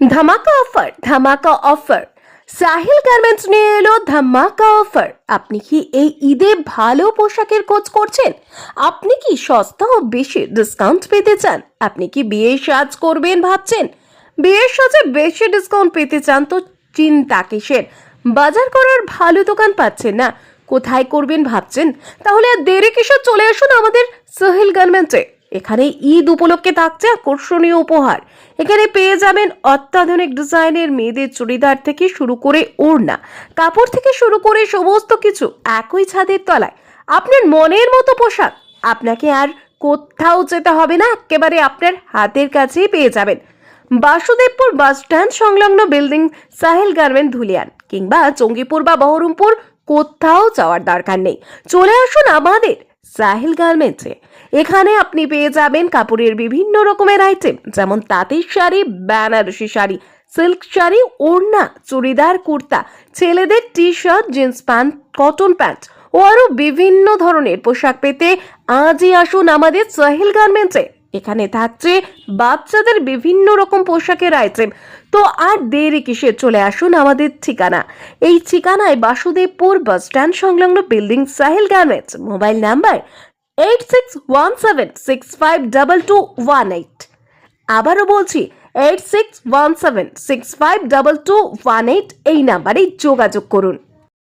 ধামাকা অফার ধামাকা offer Sahil garments নিয়ে এলো ধামাকা অফার আপনি কি এই ঈদে ভালো পোশাকের খোঁজ করছেন? আপনি কি সস্তা ও বেশি ডিসকাউন্ট পেতে চান? আপনি কি বিয়ে সাজ করবেন ভাবছেন? বিয়ের সাজে বেশি ডিসকাউন্ট পেতে চান তো চিন্তা কিসের? বাজার করার ভালো দোকান পাচ্ছেন না। কোথায় করবেন ভাবছেন? তাহলে আর দেরি কিসের? চলে আসুন আমাদের সাহিল গার্মেন্টসে এখানে ঈদ উপলক্ষে থাকছে আকর্ষণীয় উপহার। এখানে পেয়ে যাবেন অত্যাধুনিক ডিজাইনের মেয়েদের চুড়িদার থেকে শুরু করে ওড়না, কাপড় থেকে শুরু করে সমস্ত কিছু একই ছাদের তলায়। আপনার মনের মতো পোশাক, আপনাকে আর কোথাও যেতে হবে না, একেবারে আপনার হাতের কাছেই পেয়ে যাবেন। বাসুদেবপুর বাস স্ট্যান্ড সংলগ্ন বিল্ডিং, সাহেল গার্মেন্ট ধুলিয়ান, কিংবা জঙ্গিপুর বা বহরমপুর কোথাও যাওয়ার দরকার নেই। চলে আসুন আমাদের সাহিল গার্মেন্টসে। এখানে আপনি পেয়ে যাবেন কাপড়ের বিভিন্ন রকমের আইটেম যেমন তাঁতের শাড়ি, বেনারসি শাড়ি সিল্ক শাড়ি, ওড়না, চুড়িদার, কুর্তা, ছেলেদের T shirt jeans pants cotton pants ও আরও বিভিন্ন ধরনের পোশাক পেতে আজই আসুন আমাদের সাহিল গার্মেন্টসে। এখানে থাকছে বাচ্চাদের বিভিন্ন রকম পোশাকের আইটেম। তো আর দেরি কিসে? চলে আসুন আমাদের ঠিকানা। এই ঠিকানায় বাসুদেবপুর বাস স্ট্যান্ড সংলগ্ন building Sahel garments. Mobile number eight six one seven six five double two one eight. আবারও বলছি, eight six one seven six five double two one eight এই নাম্বারে যোগাযোগ করুন।